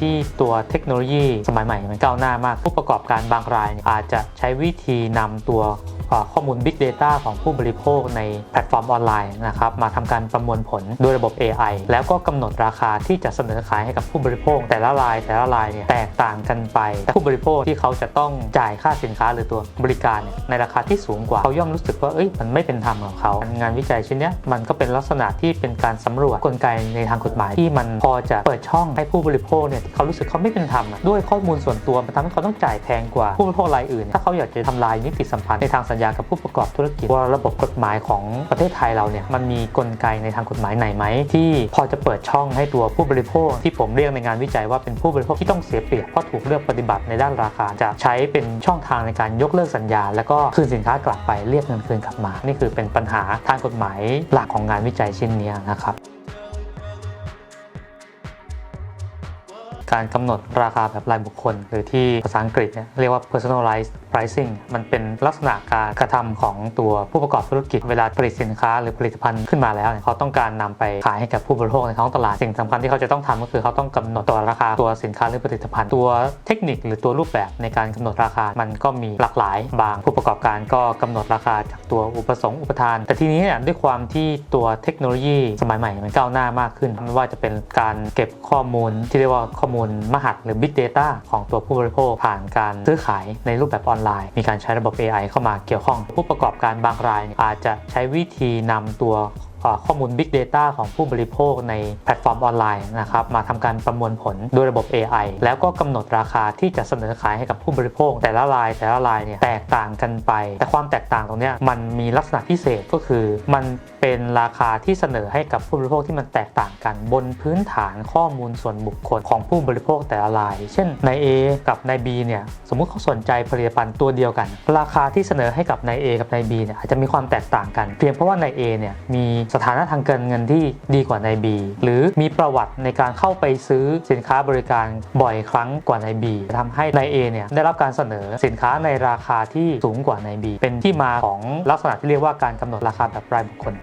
ที่ตัวเทคโนโลยีสมัยใหม่มันก้าวหน้ามาก ผู้ประกอบการบางรายอาจจะใช้วิธีนำตัว ข้อมูล Big Data ของผู้บริโภคในแพลตฟอร์มออนไลน์นะครับมาทำการประมวลผลด้วยระบบ AI แล้วก็กำหนดราคาที่จะเสนอขายให้กับผู้บริโภค แต่ละรายแต่ละรายเนี่ยแตกต่างกันไป แต่ผู้บริโภคที่เขาจะต้องจ่ายค่าสินค้าหรือตัวบริการเนี่ยในราคาที่สูงกว่าเขาย่อมรู้สึกว่าเอ้ยมันไม่เป็นธรรมกับเขางานวิจัยชิ้นเนี้ยมันก็เป็นลักษณะที่เป็นการสำรวจกลไกในทางกฎหมายที่มันพอจะเปิดช่องให้ผู้บริโภคเนี่ยที่เขารู้สึกเขาไม่เป็นธรรมด้วยข้อมูลส่วนตัวมันทำให้เขาต้องจ่ายแพงกว่าผู้บริโภครายอื่น ถ้าเขาอยากจะทำลายนิติสัมพันธ์ในทางสัญญากับผู้ประกอบธุรกิจว่าระบบกฎหมายของประเทศไทยเราเนี่ยมันมีกลไกในทางกฎหมายไหนไหมที่พอจะเปิดช่องให้ตัวผู้บริโภค ที่ผมเรียกในงานวิจัยว่าเป็นผู้บริโภคที่ต้องเสียเปรียบเพราะถูกเลือกปฏิบัติในด้านราคาจะใช้เป็นช่องทางในการยกเลิกสัญญา แล้วก็คืนสินค้ากลับไปเรียกเงินคืนกลับมา นี่คือเป็นปัญหาทางกฎหมายหลักของงานวิจัยชิ้นนี้นะครับการกำหนดราคาแบบรายบุคคล หรือที่ภาษาอังกฤษเนี่ยเรียกว่า personalized pricing มันเป็นลักษณะการกระทำของตัวผู้ประกอบธุรกิจเวลาผลิตสินค้าหรือผลิตภัณฑ์ขึ้นมาแล้วเขาต้องการนำไปขายให้กับผู้บริโภคในท้องตลาดสิ่งสำคัญที่เขาจะต้องทำก็คือเขาต้องกำหนดตัวราคาตัวสินค้าหรือผลิตภัณฑ์ตัวเทคนิค หรือตัวรูปแบบในการกำหนดราคา มันก็มีหลากหลาย บางผู้ประกอบการก็กำหนดราคาจากตัวอุปสงค์อุปทาน แต่ทีนี้เนี่ยด้วยความที่ตัวเทคโนโลยีสมัยใหม่มันก้าวหน้ามากขึ้นไม่ว่าจะเป็นการเก็บข้อมูลที่เรียกว่าข้อมูลมหัศหรือ Big Data ของตัวผู้บริโภคผ่านการซื้อขายในรูปแบบออนไลน์ มีการใช้ระบบ AI เข้ามาเกี่ยวข้อง ผู้ประกอบการบางรายอาจจะใช้วิธีนำตัว ข้อมูล Big Data ของผู้บริโภคในแพลตฟอร์มออนไลน์นะครับมาทำการประมวลผลด้วยระบบ AI แล้วก็กำหนดราคาที่จะเสนอขายให้กับผู้บริโภค แต่ละรายแต่ละรายเนี่ยแตกต่างกันไป แต่ความแตกต่างตรงนี้มันมีลักษณะพิเศษก็คือ มันเป็นราคาที่เสนอให้กับผู้บริโภคที่มันแตกต่างกัน บนพื้นฐานข้อมูลส่วนบุคคลของผู้บริโภคแต่ละราย เช่นนาย A กับนาย B เนี่ยสมมุติเขาสนใจผลิตภัณฑ์ตัวเดียวกัน ราคาที่เสนอให้กับนาย A กับนาย B เนี่ยอาจจะมีความแตกต่างกัน เพียงเพราะว่านาย A เนี่ยมีสถานะทางการเงินที่ดีกว่านาย B หรือมีประวัติในการเข้าไปซื้อสินค้าบริการบ่อยครั้งกว่านาย B ทำให้นาย A เนี่ยได้รับการเสนอสินค้าในราคาที่สูงกว่านาย B เป็นที่มาของลักษณะที่เรียกว่าการกำหนดราคาแบบรายบุคคล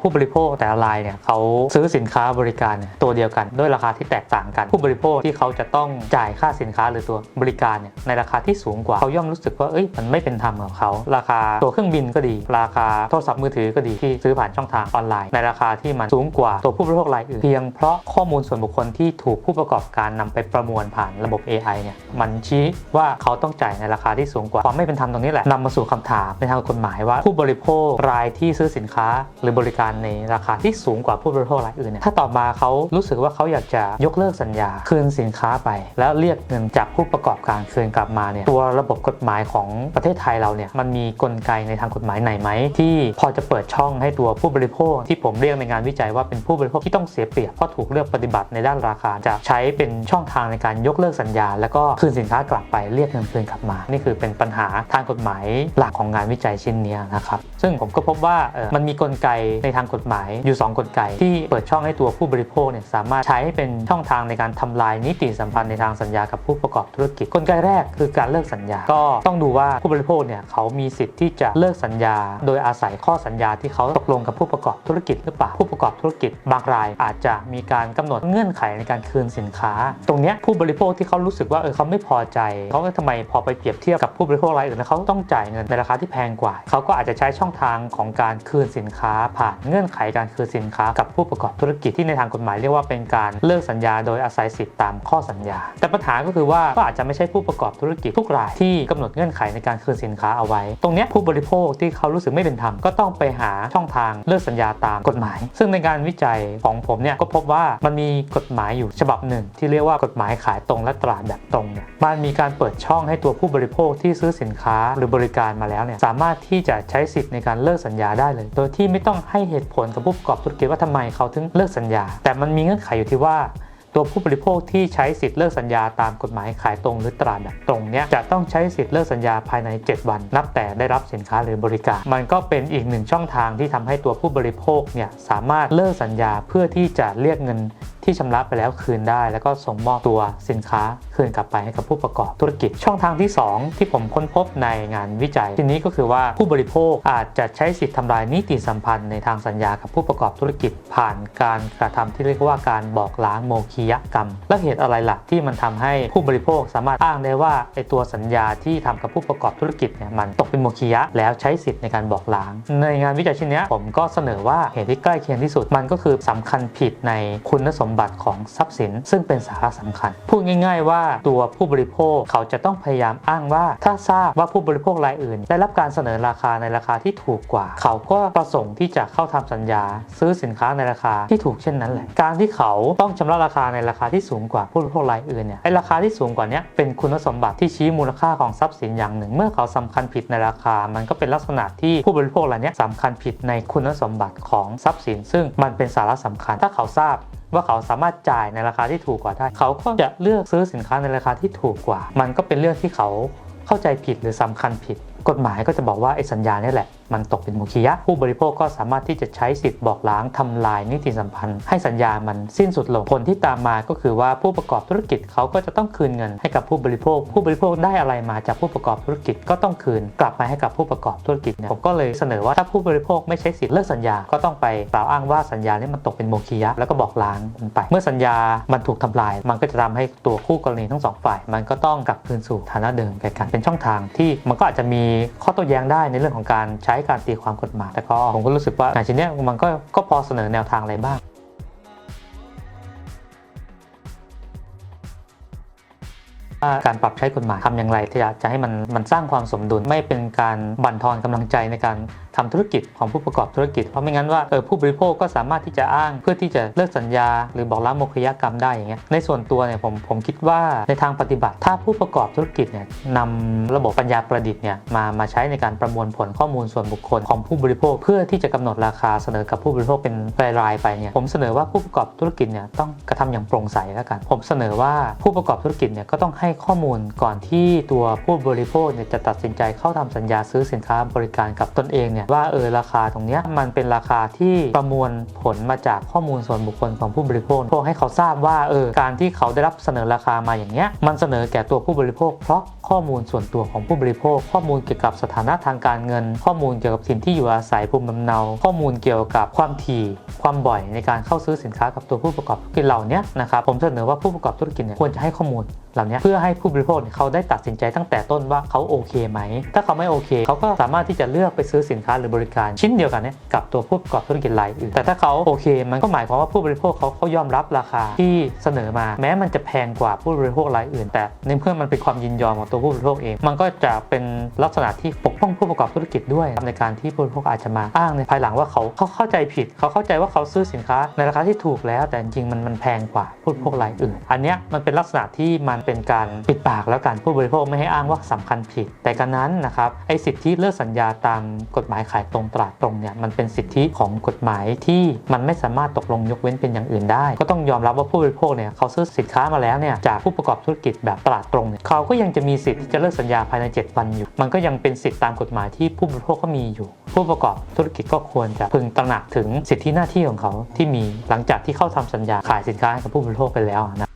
ผู้บริโภคแต่ละรายเนี่ยเขาซื้อสินค้าบริการเนี่ยตัวเดียวกันด้วยราคาที่แตกต่างกัน ผู้บริโภคที่เขาจะต้องจ่ายค่าสินค้าหรือตัวบริการเนี่ยในราคาที่สูงกว่าเขาย่อมรู้สึกว่าเอ้ยมันไม่เป็นธรรมกับเขาราคาตัวเครื่องบินก็ดี ราคาโทรศัพท์มือถือก็ดีที่ซื้อผ่านช่องทางออนไลน์ ในราคาที่มันสูงกว่าตัวผู้บริโภครายอื่นเพียงเพราะข้อมูลส่วนบุคคลที่ถูกผู้ประกอบการนำไปประมวลผ่านระบบ AI เนี่ยมันชี้ว่าเขาต้องจ่ายในราคาที่สูงกว่าความไม่เป็นธรรมตรงนี้แหละนำมาสู่คำถามในทางกฎหมายว่าผู้บริโภครายที่ซื้อสินค้าหรือบริการในราคาที่สูงกว่าผู้บริโภครายอื่นเนี่ยถ้าต่อมาเขารู้สึกว่าเขาอยากจะยกเลิกสัญญา คืนสินค้าไป แล้วเรียกเงินจากผู้ประกอบการคืนกลับมาเนี่ยตัวระบบกฎหมายของประเทศไทยเราเนี่ยมันมีกลไกในทางกฎหมายไหนไหมที่พอจะเปิดช่องให้ตัวผู้บริโภค ที่ผมเรียกในงานวิจัยว่าเป็นผู้บริโภคที่ต้องเสียเปรียบเพราะถูกเลือกปฏิบัติในด้านราคาจะใช้เป็นช่องทางในการยกเลิกสัญญา แล้วก็คืนสินค้ากลับไปเรียกเงินคืนกลับมา นี่คือเป็นปัญหาทางกฎหมายหลักของงานวิจัยชิ้นนี้นะครับซึ่งผมก็พบว่ามันมีกลไกในทางกฎหมายอยู่ 2 กลไก ที่เปิดช่องให้ตัวผู้บริโภคเนี่ยสามารถใช้เป็นช่องทางในการทำลายนิติสัมพันธ์ในทางสัญญากับผู้ประกอบธุรกิจกลไกแรกคือการเลิกสัญญา ก็ต้องดูว่าผู้บริโภคเนี่ยเขามีสิทธิ์ที่จะเลิกสัญญา โดยอาศัยข้อสัญญาที่เขาตกลงกับผู้ประกอบธุรกิจหรือเปล่าผู้ประกอบธุรกิจบางราย อาจจะมีการกำหนดเงื่อนไขในการคืนสินค้า ตรงเนี้ยผู้บริโภคที่เขารู้สึกว่าเออเขาไม่พอใจเขาก็ทำไมพอไปเปรียบเทียบกับผู้บริโภครายอื่นแล้วเขาต้องจ่ายเงินในราคาที่แพงกว่า เขาก็อาจจะใช้ช่องทางของการคืนสินค้าผ่านเงื่อนไขการคืนสินค้ากับผู้ประกอบธุรกิจที่ในทางกฎหมายเรียกว่าเป็นการเลิกสัญญาโดยอาศัยสิทธิตามข้อสัญญา แต่ปัญหาก็คือว่าก็อาจจะไม่ใช่ผู้ประกอบธุรกิจทุกรายที่กำหนดเงื่อนไขในการคืนสินค้าเอาไว้ ตรงนี้ผู้บริโภคที่เขารู้สึกไม่เป็นธรรมก็ต้องไปหาช่องทางเลิกสัญญาตามกฎหมาย ซึ่งในการวิจัยของผมเนี่ยก็พบว่ามันมีกฎหมายอยู่ฉบับหนึ่ง ที่เรียกว่ากฎหมายขายตรงและตลาดแบบตรงเนี่ยมันมีการเปิดช่องให้ตัวผู้บริโภคที่ซื้อสินค้าหรือบริการมาแล้วเนี่ยสามารถที่จะใช้สิทธิ์ในการเลิกสัญญาได้เลย โดยที่ไม่ต้องให้เหตุผลกับผู้ประกอบธุรกิจว่าทำไมเขาถึงเลิกสัญญา แต่มันมีเงื่อนไขอยู่ที่ว่าตัวผู้บริโภคที่ใช้สิทธิ์เลิกสัญญาตามกฎหมายขายตรงหรือตราดแบบตรงเนี้ยจะต้องใช้สิทธิ์เลิกสัญญาภายใน 7 วัน นับแต่ได้รับสินค้าหรือบริการ มันก็เป็นอีกหนึ่งช่องทางที่ทำให้ตัวผู้บริโภคเนี่ยสามารถเลิกสัญญาเพื่อที่จะเรียกเงินที่ชำระไปแล้วคืนได้ แล้วก็ส่งมอบตัวสินค้าคืนกลับไปให้กับผู้ประกอบธุรกิจ ช่องทางที่ 2 ที่ผมค้นพบในงานวิจัยทีนี้ก็คือว่าผู้บริโภคอาจจะใช้สิทธิทำลายนิติสัมพันธ์ในทางสัญญากับผู้ประกอบธุรกิจ ผ่านการกระทำที่เรียกว่าการบอกล้างโมคียกรรม และเหตุอะไรล่ะที่มันทำให้ผู้บริโภคสามารถอ้างได้ว่าไอตัวสัญญาที่ทำกับผู้ประกอบธุรกิจเนี่ยมันตกเป็นโมคียะ แล้วใช้สิทธิ์ในการบอกล้าง ในงานวิจัยชิ้นนี้ผมก็เสนอว่าเหตุที่ใกล้เคียงที่สุดมันก็คือสำคัญผิดในคุณสมมบัติของทรัพย์สิน ซึ่งเป็นสาระสำคัญ พูดง่าย ๆ ว่าตัวผู้บริโภคเขาจะต้องพยายามอ้างว่า ถ้าทราบว่าผู้บริโภครายอื่น ได้รับการเสนอราคาในราคาที่ถูกกว่า เขาก็ประสงค์ที่จะเข้าทำสัญญา ซื้อสินค้าในราคาที่ถูกเช่นนั้นแหละการที่เขาต้องชำระราคาในราคาที่สูงกว่าผู้บริโภครายอื่นเนี่ยไอราคาที่สูงกว่านี้เป็นคุณสมบัติที่ชี้มูลค่าของทรัพย์สินอย่างหนึ่ง เมื่อเขาสำคัญผิดในราคา มันก็เป็นลักษณะที่ผู้บริโภครายเนี้ยสำคัญผิดในคุณสมบัติของทรัพย์สิน ซึ่งมันเป็นสาระสำคัญถ้าเขาทราบ ว่าเขาสามารถจ่ายในราคาที่ถูกกว่าได้ เขาก็จะเลือกซื้อสินค้าในราคาที่ถูกกว่า มันก็เป็นเรื่องที่เขาเข้าใจผิดหรือสำคัญผิด กฎหมายก็จะบอกว่าไอ้สัญญาเนี่ยแหละ มันตกเป็นโมฆะยะผู้บริโภคก็สามารถที่จะใช้สิทธิ์บอกล้างทำลายนิติสัมพันธ์ ให้สัญญามันสิ้นสุดลงผลที่ตามมาก็คือว่าผู้ประกอบธุรกิจเขาก็จะต้องคืนเงินให้กับผู้บริโภค ผู้บริโภคได้อะไรมาจากผู้ประกอบธุรกิจก็ต้องคืนกลับมาให้กับผู้ประกอบธุรกิจเนี่ยผมก็เลยเสนอว่าถ้าผู้บริโภคไม่ใช้สิทธิ์เลิกสัญญาก็ต้องไปกล่าวอ้างว่าสัญญานี้มันตกเป็นโมฆะยะแล้วก็บอกล้างมันไป เมื่อสัญญามันถูกทำลาย มันก็จะทำให้ตัวคู่กรณีทั้งสองฝ่าย มันก็ต้องกลับคืนสู่ฐานะเดิมกันเป็นช่องทางที่มันก็อาจจะมีข้อโต้แย้งได้ในเรื่องของการใช้การตีความกฎหมายแต่ก็ผมก็รู้สึกว่างานชิ้นเนี้ยมันก็ก็พอเสนอแนวทางอะไรบ้างว่าการปรับใช้กฎหมายทำอย่างไรที่จะให้มันมันสร้างความสมดุลไม่เป็นการบั่นทอนกำลังใจในการ ทำธุรกิจของผู้ประกอบธุรกิจ เพราะไม่งั้นว่าเออผู้บริโภคก็สามารถที่จะอ้างเพื่อที่จะเลิกสัญญา หรือบอกล้างโมฆะกรรมได้อย่างเงี้ยในส่วนตัวเนี่ยผมผมคิดว่าในทางปฏิบัติ ถ้าผู้ประกอบธุรกิจเนี่ยนำระบบปัญญาประดิษฐ์เนี่ยมามาใช้ในการประมวลผลข้อมูลส่วนบุคคลของผู้บริโภค เพื่อที่จะกำหนดราคาเสนอกับผู้บริโภคเป็นรายๆไปเนี่ยผมเสนอว่าผู้ประกอบธุรกิจเนี่ยต้องกระทำอย่างโปร่งใสแล้วกันผมเสนอว่าผู้ประกอบธุรกิจเนี่ยก็ต้องให้ข้อมูลก่อนที่ตัวผู้บริโภคเนี่ยจะตัดสินใจเข้าทำสัญญาซื้อสินค้าบริการกับตนเองเนี่ยว่าเออราคาตรงนี้มันเป็นราคาที่ประมวลผลมาจากข้อมูลส่วนบุคคลของผู้บริโภคพวกให้เขาทราบว่าเออการที่เขาได้รับเสนอราคามาอย่างเนี้ยมันเสนอแก่ตัวผู้บริโภค เพราะข้อมูลส่วนตัวของผู้บริโภค ข้อมูลเกี่ยวกับสถานะทางการเงิน ข้อมูลเกี่ยวกับถิ่นที่อยู่อาศัยภูมิลำเนา ข้อมูลเกี่ยวกับความถี่ความบ่อยในการเข้าซื้อสินค้ากับตัวผู้ประกอบธุรกิจเหล่านี้นะครับผมเสนอว่าผู้ประกอบธุรกิจเนี่ยควรจะให้ข้อมูลเหล่านี้เพื่อให้ผู้บริโภคเนี่ยเขาได้ตัดสินใจตั้งแต่ต้นว่าเขาโอเคไหมถ้าเขาไม่โอเค เขาก็สามารถที่จะเลือกไปซื้อสินค้าหรือบริการชิ้นเดียวกันเนี่ยกับตัวผู้ประกอบธุรกิจรายอื่นแต่ถ้าเขาโอเค มันก็หมายความว่าผู้บริโภคเขาเขายอมรับราคาที่เสนอมา แม้มันจะแพงกว่าผู้บริโภครายอื่น แต่ในเมื่อมันเป็นความยินยอมของตัวผู้บริโภคเอง มันก็จะเป็นลักษณะที่ปกป้องผู้ประกอบธุรกิจด้วยในการที่ผู้บริโภคอาจจะมาอ้างในภายหลังว่าเขาเขาเข้าใจผิด เขาเข้าใจว่าเขาซื้อสินค้า ในราคาที่ถูกแล้ว แต่จริงมันมันแพงกว่าผู้บริโภครายอื่น อันเนี้ยมันเป็นลักษณะที่มันเป็นการปิดปากแล้วกันผู้บริโภคไม่ให้อ้างว่าสำคัญผิด แต่การนั้นนะครับไอ้สิทธิเลิกสัญญาตามกฎหมายขายตรงตลาดตรงเนี่ยมันเป็นสิทธิของกฎหมายที่มันไม่สามารถตกลงยกเว้นเป็นอย่างอื่นได้ ก็ต้องยอมรับว่าผู้บริโภคเนี่ยเขาซื้อสินค้ามาแล้วเนี่ยจากผู้ประกอบธุรกิจแบบตลาดตรงเนี่ยเขาก็ยังจะมีสิทธิ์ที่จะเลิกสัญญาภายใน 7 วันอยู่ มันก็ยังเป็นสิทธิตามกฎหมายที่ผู้บริโภคก็มีอยู่ ผู้ประกอบธุรกิจก็ควรจะพึงตระหนักถึงสิทธิหน้าที่ของเขาที่มีหลังจากที่เข้าทำสัญญาขายสินค้าให้กับผู้บริโภคไปแล้วนะ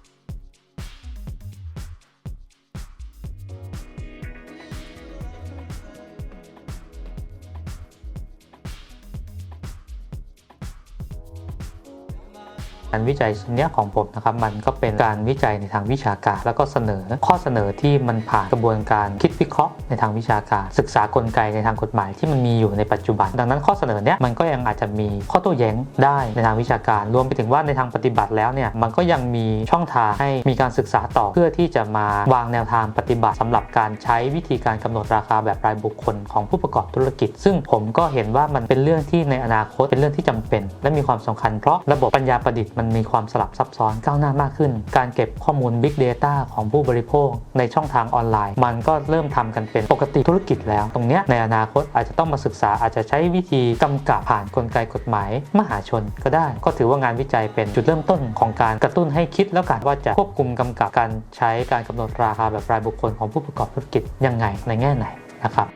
วิจัยชิ้นเนี้ยของผมนะครับมันก็เป็นการวิจัยในทางวิชาการ แล้วก็เสนอข้อเสนอที่มันผ่านกระบวนการคิดวิเคราะห์ในทางวิชาการ ศึกษากลไกในทางกฎหมายที่มันมีอยู่ในปัจจุบัน ดังนั้นข้อเสนอเนี้ยมันก็ยังอาจจะมีข้อโต้แย้งได้ในทางวิชาการ รวมไปถึงว่าในทางปฏิบัติแล้วเนี่ยมันก็ยังมีช่องทางให้มีการศึกษาต่อเพื่อที่จะมาวางแนวทางปฏิบัติสำหรับการใช้วิธีการกำหนดราคาแบบรายบุคคลของผู้ประกอบธุรกิจ ซึ่งผมก็เห็นว่ามันเป็นเรื่องที่ในอนาคตเป็นเรื่องที่จำเป็น และมีความสำคัญเพราะระบบปัญญาประดิษฐ์มันมีความสลับซับซ้อนก้าวหน้ามากขึ้น การเก็บข้อมูล Big Data ของผู้บริโภค ในช่องทางออนไลน์ มันก็เริ่มทำกันเป็นปกติธุรกิจแล้ว ตรงเนี้ยในอนาคตอาจจะต้องมาศึกษาอาจจะใช้วิธีกำกับผ่านกลไกกฎหมาย มหาชนก็ได้ ก็ถือว่างานวิจัยเป็นจุดเริ่มต้นของการกระตุ้นให้คิดแล้วกันว่าจะควบคุมกำกับการใช้การกำหนดราคาแบบรายบุคคลของผู้ประกอบธุรกิจยังไงในแง่ไหนนะครับ